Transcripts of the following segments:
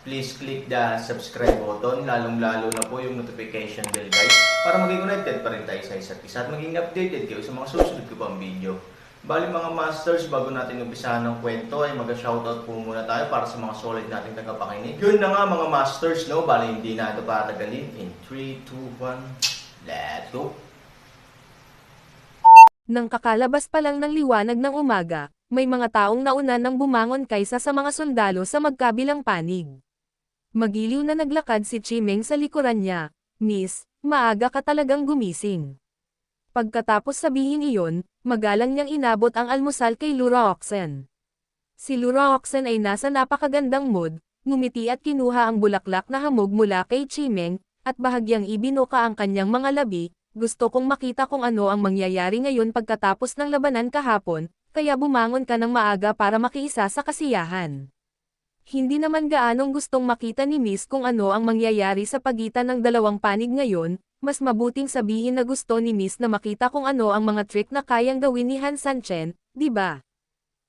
please click the subscribe button, lalong-lalo na po yung notification bell guys, para maging connected pa rin tayo sa isa't isa at maging updated kayo sa mga susunod ko pang video. Bali mga masters, bago natin umpisahan ng kwento ay mag-shoutout po muna tayo para sa mga solid nating tagapakinig. Yun na nga mga masters, no? Bali hindi na ito patagalin. In 3, 2, 1, let's go! Nang kakalabas pa lang ng liwanag ng umaga, may mga taong nauna nang bumangon kaysa sa mga sundalo sa magkabilang panig. Magiliw na naglakad si Chimeng sa likuran niya, Miss, maaga ka talagang gumising. Pagkatapos sabihin iyon, magalang niyang inabot ang almusal kay Lura Oxen. Si Lura Oxen ay nasa napakagandang mood, ngumiti at kinuha ang bulaklak na hamog mula kay Chimeng, at bahagyang ibinuka ang kanyang mga labi, gusto kong makita kung ano ang mangyayari ngayon pagkatapos ng labanan kahapon, kaya bumangon ka ng maaga para makiisa sa kasiyahan. Hindi naman gaanong gustong makita ni Miss kung ano ang mangyayari sa pagitan ng dalawang panig ngayon, mas mabuting sabihin na gusto ni Miss na makita kung ano ang mga trick na kayang gawin ni Han Sanchen, di ba?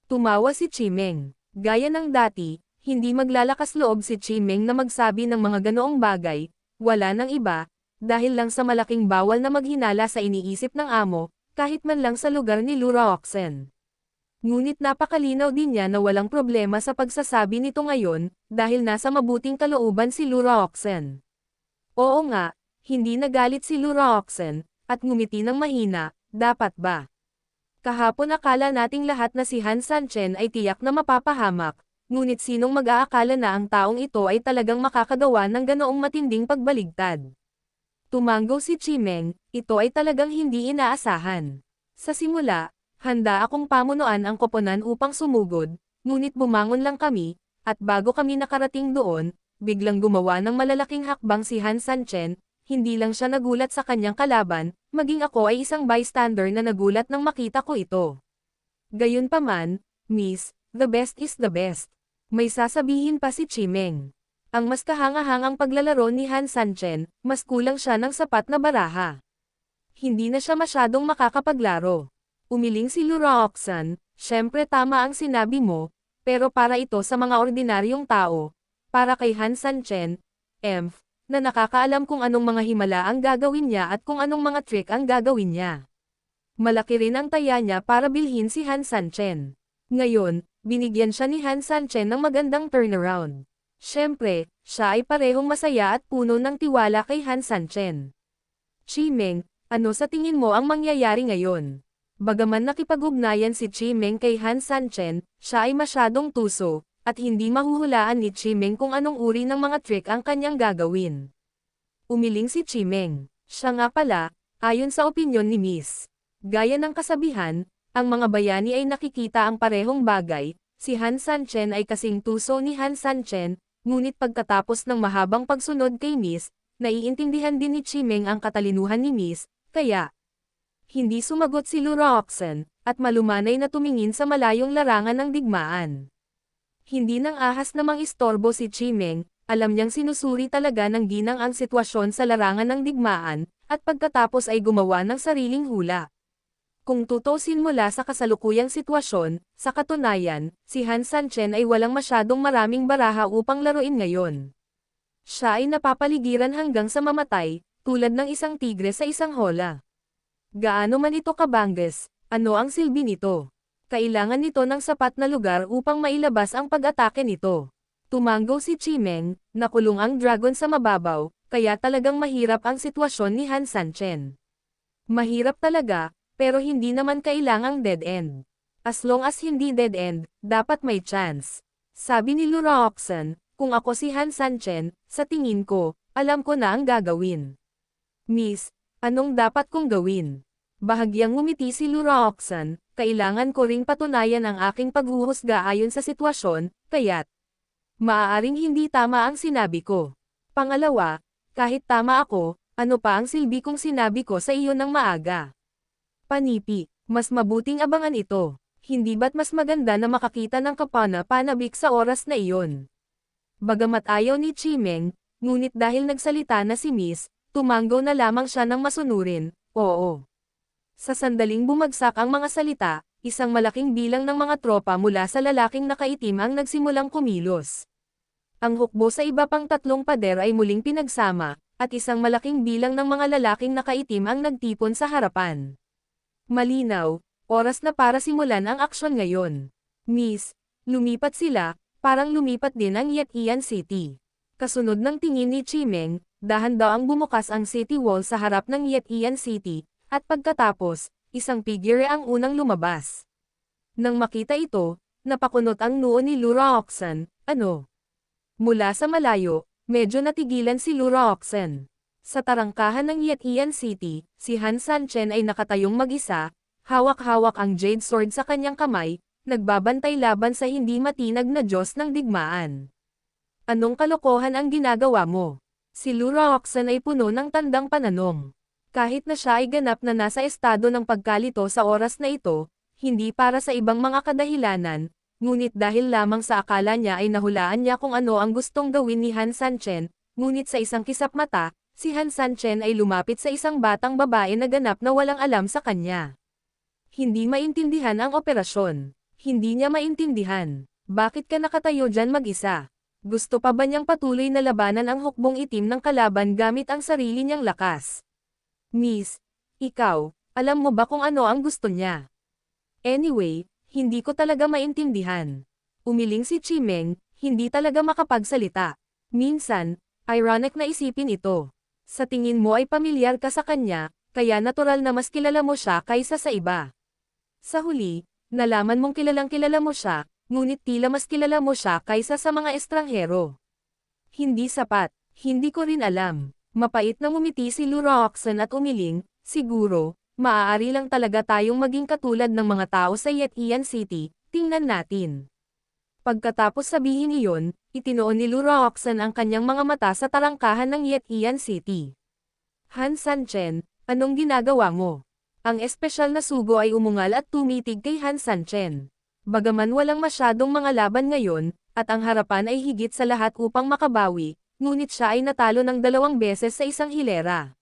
Tumawa si Chimeng. Gaya ng dati, hindi maglalakas loob si Chimeng na magsabi ng mga ganoong bagay, wala nang iba, dahil lang sa malaking bawal na maghinala sa iniisip ng amo, kahit man lang sa lugar ni Lura Oxen. Ngunit napakalinaw din niya na walang problema sa pagsasabi nito ngayon, dahil nasa mabuting kalooban si Lura Oxen. Oo nga, hindi nagalit si Lura Oxen, at ngumiti ng mahina, dapat ba? Kahapon akala nating lahat na si Han Sanchen ay tiyak na mapapahamak, ngunit sinong mag-aakala na ang taong ito ay talagang makakagawa ng ganoong matinding pagbaligtad. Tumanggo si Chimeng, ito ay talagang hindi inaasahan. Sa simula, handa akong pamunuan ang koponan upang sumugod, ngunit bumangon lang kami, at bago kami nakarating doon, biglang gumawa ng malalaking hakbang si Han Sanchen, hindi lang siya nagulat sa kanyang kalaban, maging ako ay isang bystander na nagulat nang makita ko ito. Gayunpaman, Miss, the best is the best. May sasabihin pa si Chimeng. Ang mas kahangahangang paglalaro ni Han Sanchen, mas kulang siya ng sapat na baraha. Hindi na siya masyadong makakapaglaro. Umiling si Lura Oxan, syempre tama ang sinabi mo, pero para ito sa mga ordinaryong tao, para kay Han Sanchen, Emph, na nakakaalam kung anong mga himala ang gagawin niya at kung anong mga trick ang gagawin niya. Malaki rin ang taya niya para bilhin si Han Sanchen. Ngayon, binigyan siya ni Han Sanchen ng magandang turnaround. Siyempre, siya ay parehong masaya at puno ng tiwala kay Han Sanchen. Chimeng, ano sa tingin mo ang mangyayari ngayon? Bagaman nakipag-ugnayan si Chimeng kay Han Sanchen, siya ay masyadong tuso, at hindi mahuhulaan ni Chimeng kung anong uri ng mga trick ang kanyang gagawin. Umiling si Chimeng. Siya nga pala, ayon sa opinyon ni Miss. Gaya ng kasabihan, ang mga bayani ay nakikita ang parehong bagay, si Han Sanchen ay kasing tuso ni Han Sanchen, ngunit pagkatapos ng mahabang pagsunod kay Miss, naiintindihan din ni Chimeng ang katalinuhan ni Miss, kaya, hindi sumagot si Lura Oxen, at malumanay na tumingin sa malayong larangan ng digmaan. Hindi nang ahas namang istorbo si Chimeng, alam niyang sinusuri talaga ng ginang ang sitwasyon sa larangan ng digmaan, at pagkatapos ay gumawa ng sariling hula. Kung tutusin mula sa kasalukuyang sitwasyon, sa katunayan, si Han Sanchen ay walang masyadong maraming baraha upang laruin ngayon. Siya ay napapaligiran hanggang sa mamatay, tulad ng isang tigre sa isang hola. Gaano man ito kabangges, ano ang silbi nito? Kailangan nito ng sapat na lugar upang mailabas ang pag-atake nito. Tumanggo si Chimeng, nakulong ang dragon sa mababaw, kaya talagang mahirap ang sitwasyon ni Han Sanchen. Mahirap talaga, pero hindi naman kailangang dead end. As long as hindi dead end, dapat may chance. Sabi ni Lura Oxen, kung ako si Han Sanchen, sa tingin ko, alam ko na ang gagawin. Miss, anong dapat kong gawin? Bahagyang ngumiti si Lura Oxen, kailangan ko ring patunayan ang aking paghuhusga ayon sa sitwasyon, kaya't maaaring hindi tama ang sinabi ko. Pangalawa, kahit tama ako, ano pa ang silbi kong sinabi ko sa iyo ng maaga? Panipi, mas mabuting abangan ito. Hindi ba't mas maganda na makakita ng kapana-panabik sa oras na iyon? Bagamat ayaw ni Chimeng, ngunit dahil nagsalita na si Miss, tumanggo na lamang siya ng masunurin, oo. Sa sandaling bumagsak ang mga salita, isang malaking bilang ng mga tropa mula sa lalaking nakaitim ang nagsimulang kumilos. Ang hukbo sa iba pang tatlong pader ay muling pinagsama, at isang malaking bilang ng mga lalaking nakaitim ang nagtipon sa harapan. Malinaw, oras na para simulan ang aksyon ngayon. Miss, lumipat sila, parang lumipat din ang Yat-Ian City. Kasunod ng tingin ni Chimeng, dahan-daang bumukas ang city wall sa harap ng Yat-Ian City, at pagkatapos, isang figure ang unang lumabas. Nang makita ito, napakunot ang noo ni Lura Oxen, ano? Mula sa malayo, medyo natigilan si Lura Oxen. Sa tarangkahan ng Yat-Ian City, si Han Sanchen ay nakatayong mag-isa, hawak-hawak ang jade sword sa kanyang kamay, nagbabantay laban sa hindi matinag na Diyos ng digmaan. Anong kalokohan ang ginagawa mo? Si Lura Oxen ay puno ng tandang pananong. Kahit na siya ay ganap na nasa estado ng pagkalito sa oras na ito, hindi para sa ibang mga kadahilanan, ngunit dahil lamang sa akala niya ay nahulaan niya kung ano ang gustong gawin ni Han Sanchen, ngunit sa isang kisap mata, si Han Sanchen ay lumapit sa isang batang babae na ganap na walang alam sa kanya. Hindi maintindihan ang operasyon. Hindi niya maintindihan. Bakit ka nakatayo dyan mag-isa? Gusto pa ba niyang patuloy na labanan ang hukbong itim ng kalaban gamit ang sarili niyang lakas? Miss, ikaw, alam mo ba kung ano ang gusto niya? Anyway, hindi ko talaga maintindihan. Umiling si Chimeng, hindi talaga makapagsalita. Minsan, ironic na isipin ito. Sa tingin mo ay pamilyar ka sa kanya, kaya natural na mas kilala mo siya kaysa sa iba. Sa huli, nalaman mong kilalang kilala mo siya, ngunit tila mas kilala mo siya kaysa sa mga estranghero. Hindi sapat, hindi ko rin alam. Mapait na ngumiti si Lura Oxen at umiling, siguro, maaari lang talaga tayong maging katulad ng mga tao sa Yat-Ian City, tingnan natin. Pagkatapos sabihin iyon, itinoon ni Lura Oxen ang kanyang mga mata sa tarangkahan ng Yat-Ian City. Han Sanchen, anong ginagawa mo? Ang espesyal na sugo ay umungal at tumitig kay Han Sanchen. Bagaman walang masyadong mga laban ngayon, at ang harapan ay higit sa lahat upang makabawi, ngunit siya ay natalo ng dalawang beses sa isang hilera.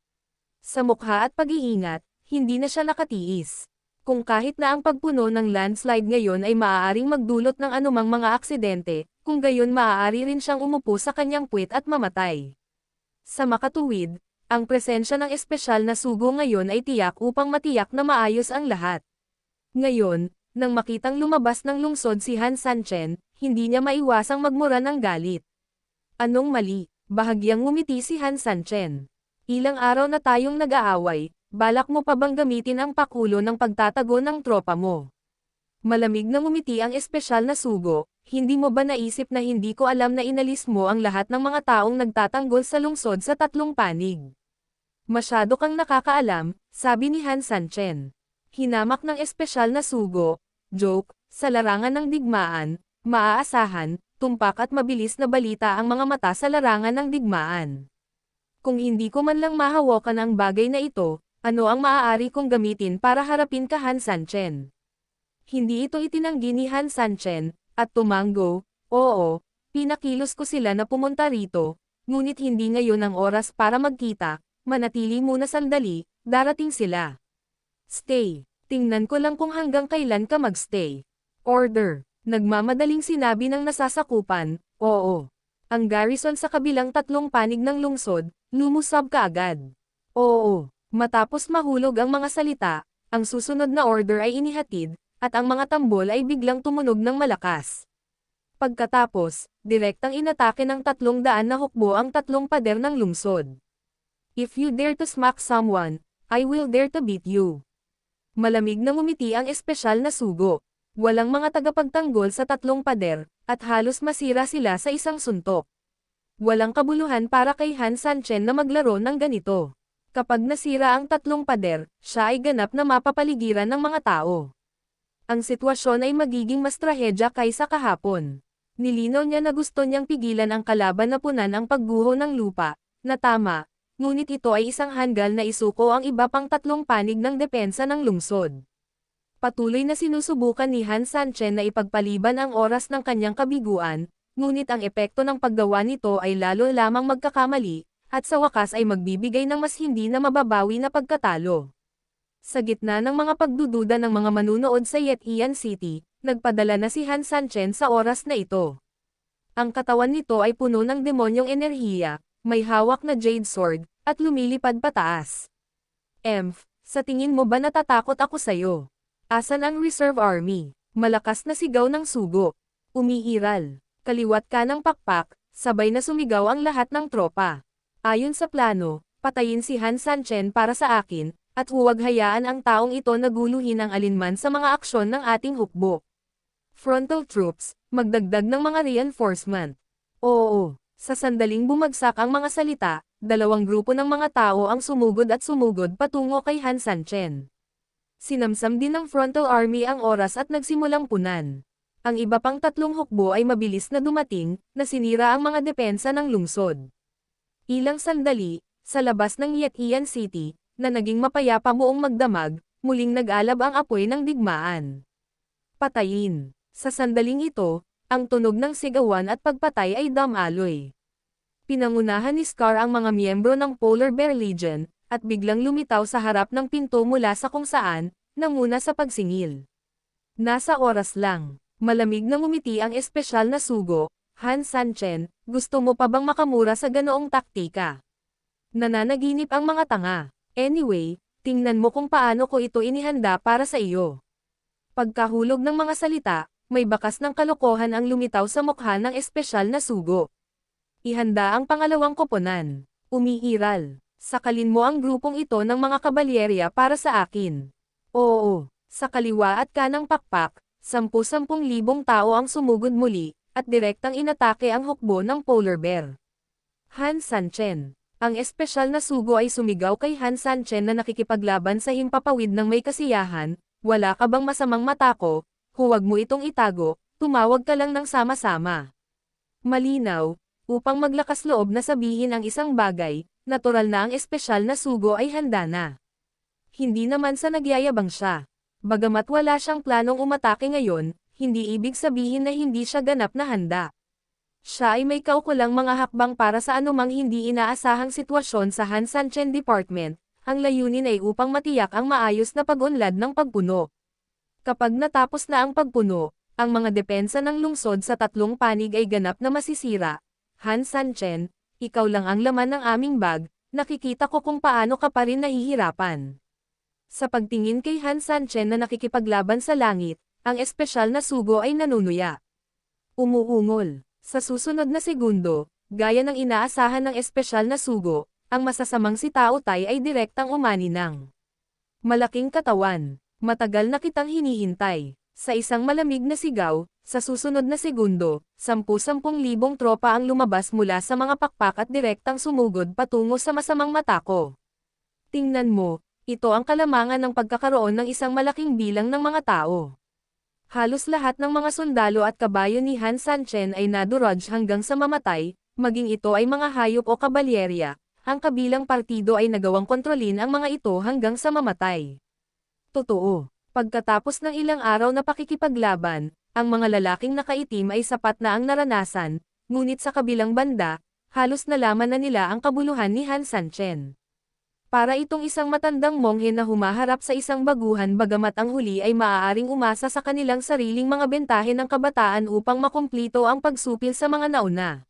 Sa mukha at pag-iingat, hindi na siya nakatiis. Kung kahit na ang pagpuno ng landslide ngayon ay maaaring magdulot ng anumang mga aksidente, kung gayon maaari rin siyang umupo sa kanyang puwit at mamatay. Sa makatuwid, ang presensya ng espesyal na sugo ngayon ay tiyak upang matiyak na maayos ang lahat. Ngayon, nang makitang lumabas ng lungsod si Han Sanchen, hindi niya maiwasang magmura ng galit. Anong mali? Bahagyang ngumiti si Han Sanchen. Ilang araw na tayong nag-aaway, balak mo pa bang gamitin ang pakulo ng pagtatago ng tropa mo? Malamig na ngumiti ang espesyal na sugo, hindi mo ba naisip na hindi ko alam na inalis mo ang lahat ng mga taong nagtatanggol sa lungsod sa tatlong panig? Masyado kang nakakaalam, sabi ni Han Sanchen. Hinamak ng espesyal na sugo, joke, sa larangan ng digmaan, maaasahan, tumpak at mabilis na balita ang mga mata sa larangan ng digmaan. Kung hindi ko man lang mahawakan ang bagay na ito, ano ang maaari kong gamitin para harapin ka Han Sanchen? Hindi ito itinanggi ni Han Sanchen, at tumanggo, oo, pinakilos ko sila na pumunta rito, ngunit hindi ngayon ang oras para magkita, manatili muna sandali, darating sila. Stay, tingnan ko lang kung hanggang kailan ka magstay. Order, nagmamadaling sinabi ng nasasakupan, oo. Ang garrison sa kabilang tatlong panig ng lungsod, lumusab kaagad. Oo, matapos mahulog ang mga salita, ang susunod na order ay inihatid, at ang mga tambol ay biglang tumunog ng malakas. Pagkatapos, direktang inatake ng tatlong daan na hukbo ang tatlong pader ng lungsod. If you dare to smack someone, I will dare to beat you. Malamig na ngumiti ang espesyal na sugo. Walang mga tagapagtanggol sa tatlong pader, at halos masira sila sa isang suntok. Walang kabuluhan para kay Han Sanchen na maglaro ng ganito. Kapag nasira ang tatlong pader, siya ay ganap na mapapaligiran ng mga tao. Ang sitwasyon ay magiging mas trahedya kaysa kahapon. Nilinaw niya na gusto niyang pigilan ang kalaban na punan ang pagguho ng lupa, na tama, ngunit ito ay isang hanggal na isuko ang iba pang tatlong panig ng depensa ng lungsod. Patuloy na sinusubukan ni Han Sanchen na ipagpaliban ang oras ng kanyang kabiguan, ngunit ang epekto ng paggawa nito ay lalo lamang magkakamali, at sa wakas ay magbibigay ng mas hindi na mababawi na pagkatalo. Sa gitna ng mga pagdududa ng mga manunood sa Yetian City, nagpadala na si Han Sanchen sa oras na ito. Ang katawan nito ay puno ng demonyong enerhiya, may hawak na jade sword, at lumilipad pataas. Emph, sa tingin mo ba natatakot ako sa'yo? Asan ang reserve army? Malakas na sigaw ng sugo. Umiiral. Kaliwat ka ng pakpak, sabay na sumigaw ang lahat ng tropa. Ayon sa plano, patayin si Han Sanchen para sa akin, at huwag hayaan ang taong ito na guluhin ang alinman sa mga aksyon ng ating hukbo. Frontal troops, magdagdag ng mga reinforcement. Oo, sa sandaling bumagsak ang mga salita, dalawang grupo ng mga tao ang sumugod at sumugod patungo kay Han Sanchen. Sinamsam din ng frontal army ang oras at nagsimulang punan. Ang iba pang tatlong hukbo ay mabilis na dumating, na sinira ang mga depensa ng lungsod. Ilang sandali, sa labas ng Yetian City, na naging mapayapa buong magdamag, muling nag-alab ang apoy ng digmaan. Patayin. Sa sandaling ito, ang tunog ng sigawan at pagpatay ay damaloy. Pinangunahan ni Scar ang mga miyembro ng Polar Bear Legion, at biglang lumitaw sa harap ng pinto mula sa kung saan, nanguna sa pagsingil. Nasa oras lang, malamig na ngumiti ang espesyal na sugo, Han Sanchen, gusto mo pa bang makamura sa ganoong taktika? Nananaginip ang mga tanga. Anyway, tingnan mo kung paano ko ito inihanda para sa iyo. Pagkahulog ng mga salita, may bakas ng kalokohan ang lumitaw sa mukha ng espesyal na sugo. Ihanda ang pangalawang koponan. Umiiral. Sakalin mo ang grupong ito ng mga kabalyerya para sa akin. Oo, sa kaliwa at kanang pakpak, sampu-sampung libong tao ang sumugod muli, at direktang inatake ang hukbo ng polar bear. Han Sanchen. Ang espesyal na sugo ay sumigaw kay Han Sanchen na nakikipaglaban sa himpapawid ng may kasiyahan, wala ka bang masamang mata ko, huwag mo itong itago, tumawag ka lang ng sama-sama. Malinaw, upang maglakas loob na sabihin ang isang bagay, natural na ang espesyal na sugo ay handa na. Hindi naman sa nagyayabang siya. Bagamat wala siyang planong umatake ngayon, hindi ibig sabihin na hindi siya ganap na handa. Siya ay may kaukulang mga hakbang para sa anumang hindi inaasahang sitwasyon sa Han Sanchen Department, ang layunin ay upang matiyak ang maayos na pag-unlad ng pagpuno. Kapag natapos na ang pagpuno, ang mga depensa ng lungsod sa tatlong panig ay ganap na masisira. Han Sanchen, ikaw lang ang laman ng aming bag, nakikita ko kung paano ka pa rin nahihirapan. Sa pagtingin kay Han Sanchen na nakikipaglaban sa langit, ang espesyal na sugo ay nanunuya. Umuungol. Sa susunod na segundo, gaya ng inaasahan ng espesyal na sugo, ang masasamang si Tao Tai ay direktang umani ng malaking katawan. Matagal na kitang hinihintay. Sa isang malamig na sigaw, sa susunod na segundo, sampu-sampung libong tropa ang lumabas mula sa mga pakpak at direktang sumugod patungo sa masamang mata ko. Tingnan mo, ito ang kalamangan ng pagkakaroon ng isang malaking bilang ng mga tao. Halos lahat ng mga sundalo at kabayo ni Han Sanchen ay naduraj hanggang sa mamatay, maging ito ay mga hayop o kabalyerya, ang kabilang partido ay nagawang kontrolin ang mga ito hanggang sa mamatay. Totoo, pagkatapos ng ilang araw na pakikipaglaban, ang mga lalaking nakaitim ay sapat na ang naranasan, ngunit sa kabilang banda, halos nalaman na nila ang kabuluhan ni Han Sanchen. Para itong isang matandang monghe na humaharap sa isang baguhan bagamat ang huli ay maaaring umasa sa kanilang sariling mga bentahe ng kabataan upang makumplito ang pagsupil sa mga nauna.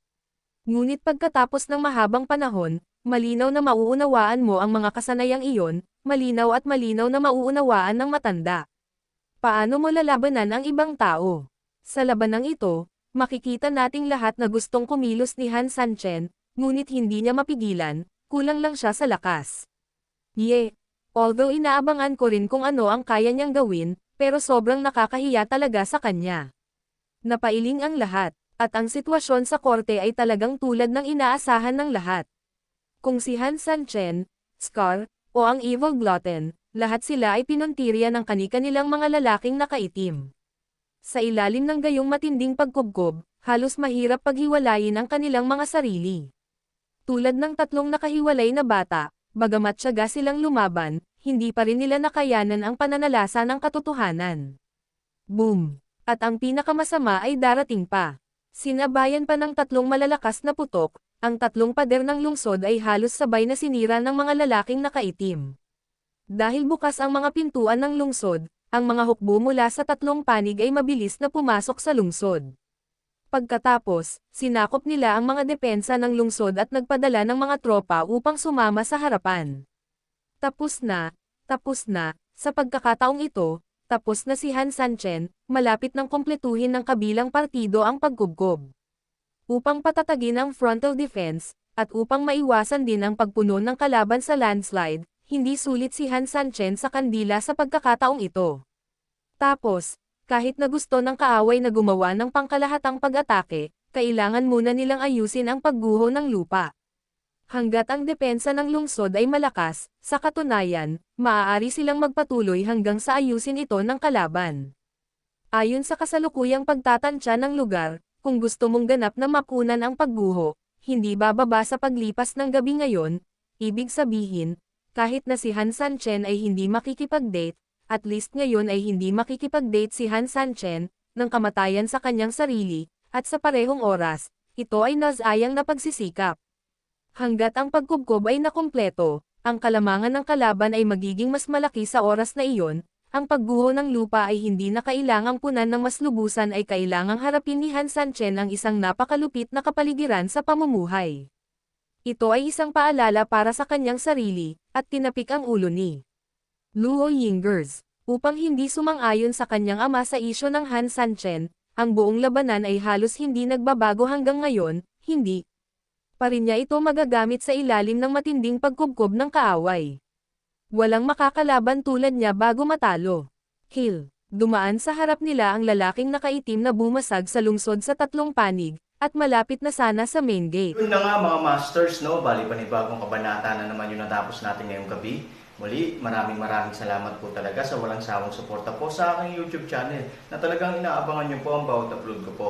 Ngunit pagkatapos ng mahabang panahon, malinaw na mauunawaan mo ang mga kasanayang iyon, malinaw at malinaw na mauunawaan ng matanda. Paano mo lalabanan ang ibang tao? Sa labanang ito, makikita nating lahat na gustong kumilos ni Han Sanchen, ngunit hindi niya mapigilan, kulang lang siya sa lakas. Ye, although inaabangan ko rin kung ano ang kaya niyang gawin, pero sobrang nakakahiya talaga sa kanya. Napailing ang lahat, at ang sitwasyon sa korte ay talagang tulad ng inaasahan ng lahat. Kung si Han Sanchen, Scar, o ang Evil Glutton, lahat sila ay pinuntirya ng kani-kanilang mga lalaking nakaitim. Sa ilalim ng gayong matinding pagkubkob, halos mahirap paghiwalayin ang kanilang mga sarili. Tulad ng tatlong nakahiwalay na bata, bagamat tiyaga silang lumaban, hindi pa rin nila nakayanan ang pananalasa ng katotohanan. Boom! At ang pinakamasama ay darating pa. Sinabayan pa ng tatlong malalakas na putok, ang tatlong pader ng lungsod ay halos sabay na sinira ng mga lalaking nakaitim. Dahil bukas ang mga pintuan ng lungsod, ang mga hukbo mula sa tatlong panig ay mabilis na pumasok sa lungsod. Pagkatapos, sinakop nila ang mga depensa ng lungsod at nagpadala ng mga tropa upang sumama sa harapan. Tapos na, tapos na, sa pagkakataong ito, tapos na si Han Sanchen, malapit ng kompletuhin ng kabilang partido ang pagkubkob. Upang patatagin ang frontal defense, at upang maiwasan din ang pagpuno ng kalaban sa landslide, hindi sulit si Han Sanchen sa kandila sa pagkakataong ito. Tapos, kahit na gusto ng kaaway na gumawa ng pangkalahatang pag-atake, kailangan muna nilang ayusin ang pagguho ng lupa. Hanggat ang depensa ng lungsod ay malakas, sa katunayan, maaari silang magpatuloy hanggang sa ayusin ito ng kalaban. Ayon sa kasalukuyang pagtatansya ng lugar, kung gusto mong ganap na makunan ang pagguho, hindi bababa sa paglipas ng gabi ngayon, ibig sabihin, kahit na si Han Sanchen ay hindi makikipag-date, at least ngayon ay hindi makikipag-date si Han Sanchen, ng kamatayan sa kanyang sarili, at sa parehong oras, ito ay nasayang na pagsisikap. Hanggat ang pagkubkob ay nakumpleto, ang kalamangan ng kalaban ay magiging mas malaki sa oras na iyon, ang pagguho ng lupa ay hindi na kailangang punan ng mas lubusan ay kailangang harapin ni Han Sanchen ang isang napakalupit na kapaligiran sa pamumuhay. Ito ay isang paalala para sa kanyang sarili, at tinapik ang ulo ni Luo Yingers. Upang hindi sumang-ayon sa kanyang ama sa isyo ng Han Sanchen, ang buong labanan ay halos hindi nagbabago hanggang ngayon, hindi pa rin niya ito magagamit sa ilalim ng matinding pagkubkob ng kaaway. Walang makakalaban tulad niya bago matalo. Kill. Dumaan sa harap nila ang lalaking nakaitim na bumasag sa lungsod sa tatlong panig, at malapit na sana sa main gate. Yun na nga mga masters, no? Bali panibagong kabanata na naman yung natapos natin ngayong gabi. Muli, maraming maraming salamat po talaga sa walang sawang suporta po sa aking YouTube channel na talagang inaabangan niyo po ang bawat upload ko po.